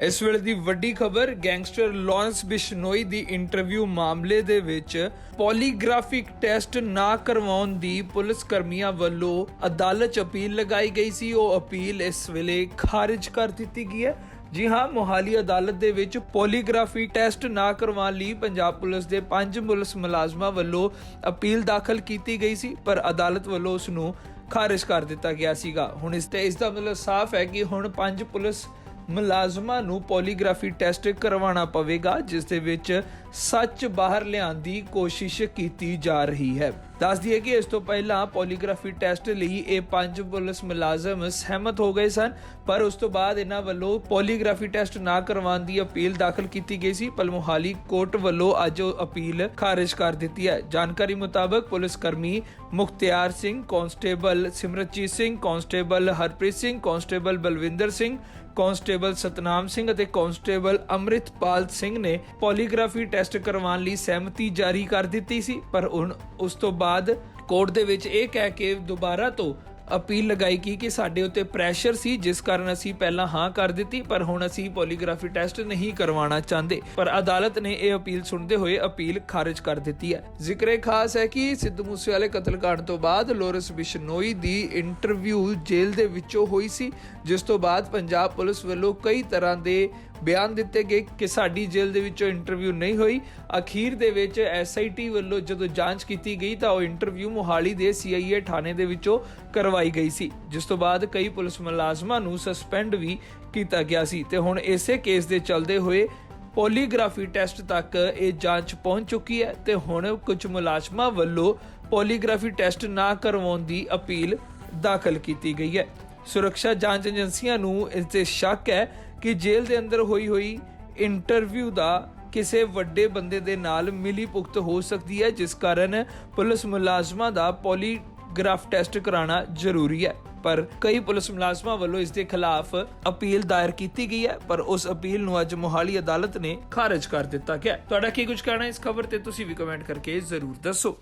ਇਸ ਵੇਲੇ ਦੀ ਵੱਡੀ ਖਬਰ, ਗੈਂਗਸਟਰ ਲਾਰੈਂਸ ਬਿਸ਼ਨੋਈ ਦੀ ਇੰਟਰਵਿਊ ਮਾਮਲੇ ਦੇ ਵਿੱਚ ਪੋਲੀਗ੍ਰਾਫਿਕ ਟੈਸਟ ਨਾ ਕਰਵਾਉਣ ਦੀ ਪੁਲਿਸ ਕਰਮੀਆਂ ਵੱਲੋਂ ਅਦਾਲਤ 'ਚ ਅਪੀਲ ਲਗਾਈ ਗਈ ਸੀ। ਉਹ ਅਪੀਲ ਇਸ ਵੇਲੇ ਖਾਰਜ ਕਰ ਦਿੱਤੀ ਗਈ ਹੈ। ਜੀ ਹਾਂ, ਮੋਹਾਲੀ ਅਦਾਲਤ ਦੇ ਵਿੱਚ ਪੋਲੀਗ੍ਰਾਫੀ ਟੈਸਟ ਨਾ ਕਰਵਾਉਣ ਲਈ ਪੰਜਾਬ ਪੁਲਿਸ ਦੇ ਪੰਜ ਪੁਲਿਸ ਮੁਲਾਜ਼ਮਾਂ ਵੱਲੋਂ ਅਪੀਲ ਦਾਖਲ ਕੀਤੀ ਗਈ ਸੀ, ਪਰ ਅਦਾਲਤ ਵੱਲੋਂ ਉਸ ਨੂੰ ਖਾਰਜ ਕਰ ਦਿੱਤਾ ਗਿਆ ਸੀਗਾ। ਹੁਣ ਇਸ ਤੇ ਇਸ ਦਾ ਮਤਲਬ ਸਾਫ਼ ਹੈ ਕਿ ਹੁਣ ਪੰਜ ਪੁਲਿਸ ਮੁਲਾਜ਼ਮਾਂ ਨੂੰ ਪੋਲੀਗ੍ਰਾਫੀ ਟੈਸਟ ਕਰਵਾਉਣਾ ਪਵੇਗਾ, ਜਿਸ ਦੇ ਵਿੱਚ ਸੱਚ ਬਾਹਰ ਲਿਆਉਣ ਦੀ ਕੋਸ਼ਿਸ਼ ਕੀਤੀ ਜਾ ਰਹੀ ਹੈ। ਦੱਸ ਦਈਏ ਕਿ ਇਸ ਤੋਂ ਪਹਿਲਾਂ ਪੋਲੀਗ੍ਰਾਫੀ ਟੈਸਟ ਲਈ ਇਹ ਪੰਜ ਪੁਲਿਸ ਮੁਲਾਜ਼ਮ ਸਹਿਮਤ ਹੋ ਗਏ ਸਨ, ਪਰ ਉਸ ਤੋਂ ਬਾਅਦ ਇਹਨਾਂ ਵੱਲੋਂ ਪੋਲੀਗ੍ਰਾਫੀ ਟੈਸਟ ਨਾ ਕਰਵਾਉਣ ਦੀ ਅਪੀਲ ਦਾਖਲ ਕੀਤੀ ਗਈ ਸੀ। ਪਰ ਮੋਹਾਲੀ ਕੋਰਟ ਵੱਲੋਂ ਅੱਜ ਉਹ ਅਪੀਲ ਖਾਰਜ ਕਰ ਦਿੱਤੀ ਹੈ। ਜਾਣਕਾਰੀ ਮੁਤਾਬਕ ਪੁਲਿਸ ਕਰਮੀ Mukhtiar Singh, constable Simratjeet Singh, constable Harpreet Singh, constable Balwinder Singh, constable Satnam Singh ਅਤੇ ਕਾਂਸਟੇਬਲ ਅੰਮ੍ਰਿਤਪਾਲ ਸਿੰਘ ਨੇ ਪੋਲੀਗ੍ਰਾਫੀ ਟੈਸਟ ਕਰਵਾਉਣ ਲਈ ਸਹਿਮਤੀ ਜਾਰੀ ਕਰ ਦਿੱਤੀ ਸੀ, ਪਰ ਹੁਣ ਉਸ ਤੋਂ ਬਾਅਦ ਕੋਰਟ ਦੇ ਵਿੱਚ ਇਹ ਕਹਿ ਕੇ ਦੁਬਾਰਾ ਤੋਂ ਅਪੀਲ ਲਗਾਈ ਕੀ ਕਿ ਸਾਡੇ ਉੱਤੇ ਪ੍ਰੈਸ਼ਰ ਸੀ, ਜਿਸ ਕਾਰਨ ਅਸੀਂ ਪਹਿਲਾਂ ਹਾਂ ਕਰ ਦਿੱਤੀ, ਪਰ ਹੁਣ ਅਸੀਂ ਪੋਲੀਗ੍ਰਾਫੀ ਟੈਸਟ ਨਹੀਂ ਕਰਵਾਉਣਾ ਚਾਹੁੰਦੇ। ਪਰ ਅਦਾਲਤ ਨੇ ਇਹ ਅਪੀਲ ਸੁਣਦੇ ਹੋਏ ਅਪੀਲ ਖਾਰਜ ਕਰ ਦਿੱਤੀ ਹੈ। ਜ਼ਿਕਰੇ ਖਾਸ ਹੈ ਕਿ ਸਿੱਧੂ ਮੂਸੇਵਾਲੇ ਕਤਲकांड ਤੋਂ ਬਾਅਦ ਲੋਰੈਂਸ ਬਿਸ਼ਨੋਈ ਦੀ ਇੰਟਰਵਿਊ ਜੇਲ੍ਹ ਦੇ ਵਿੱਚੋਂ ਹੋਈ ਸੀ, ਜਿਸ ਤੋਂ ਬਾਅਦ ਪੰਜਾਬ ਪੁਲਿਸ ਵੱਲੋਂ ਕਈ ਤਰ੍ਹਾਂ ਦੇ ਬਿਆਨ ਦਿੱਤੇ ਗਏ ਕਿ ਸਾਡੀ ਜੇਲ੍ਹ ਦੇ ਵਿੱਚੋਂ ਇੰਟਰਵਿਊ ਨਹੀਂ ਹੋਈ। ਅਖੀਰ ਦੇ ਵਿੱਚ ਐਸਆਈਟੀ ਵੱਲੋਂ ਜਦੋਂ ਜਾਂਚ ਕੀਤੀ ਗਈ ਤਾਂ ਉਹ ਇੰਟਰਵਿਊ ਮੋਹਾਲੀ ਦੇ ਸੀਆਈਏ ਥਾਣੇ ਦੇ ਵਿੱਚੋਂ ਕਰਵਾਈ ਗਈ ਸੀ, ਜਿਸ ਤੋਂ ਬਾਅਦ ਕਈ ਪੁਲਿਸ ਮੁਲਾਜ਼ਮਾਂ ਨੂੰ ਸਸਪੈਂਡ ਵੀ ਕੀਤਾ ਗਿਆ ਸੀ। ਤੇ ਹੁਣ ਇਸੇ ਕੇਸ ਦੇ ਚੱਲਦੇ ਹੋਏ ਪੋਲੀਗ੍ਰਾਫੀ ਟੈਸਟ ਤੱਕ ਇਹ ਜਾਂਚ ਪਹੁੰਚ ਚੁੱਕੀ ਹੈ ਤੇ ਹੁਣ ਕੁਝ ਮੁਲਾਜ਼ਮਾਂ ਵੱਲੋਂ ਪੋਲੀਗ੍ਰਾਫੀ ਟੈਸਟ ਨਾ ਕਰਵਾਉਣ ਦੀ ਅਪੀਲ ਦਾਖਲ ਕੀਤੀ ਗਈ ਹੈ। ਸੁਰੱਖਿਆ ਜਾਂਚ ਏਜੰਸੀਆਂ ਨੂੰ ਇਸ ਤੇ ਸ਼ੱਕ ਹੈ ਕਿ ਜੇਲ੍ਹ ਦੇ ਅੰਦਰ ਹੋਈ ਹੋਈ ਇੰਟਰਵਿਊ ਦਾ ਕਿਸੇ ਵੱਡੇ ਬੰਦੇ ਦੇ ਨਾਲ ਮਿਲੀ ਭੁਗਤ ਹੋ ਸਕਦੀ ਹੈ, ਜਿਸ ਕਾਰਨ ਪੁਲਿਸ ਮੁਲਾਜ਼ਮਾਂ ਦਾ ਪੋਲੀਗ੍ਰਾਫ ਟੈਸਟ ਕਰਾਉਣਾ ਜ਼ਰੂਰੀ ਹੈ। ਪਰ ਕਈ ਪੁਲਿਸ ਮੁਲਾਜ਼ਮਾਂ ਵੱਲੋਂ ਇਸ ਦੇ ਖਿਲਾਫ ਅਪੀਲ ਦਾਇਰ ਕੀਤੀ ਗਈ ਹੈ, ਪਰ ਉਸ ਅਪੀਲ ਨੂੰ ਅੱਜ ਮੋਹਾਲੀ ਅਦਾਲਤ ਨੇ ਖਾਰਜ ਕਰ ਦਿੱਤਾ ਗਿਆ ਤੁਹਾਡਾ ਕੀ ਕੁਝ ਕਹਿਣਾ ਇਸ ਖਬਰ ਤੇ ਤੁਸੀਂ ਵੀ ਕਮੈਂਟ ਕਰਕੇ ਜ਼ਰੂਰ ਦੱਸੋ।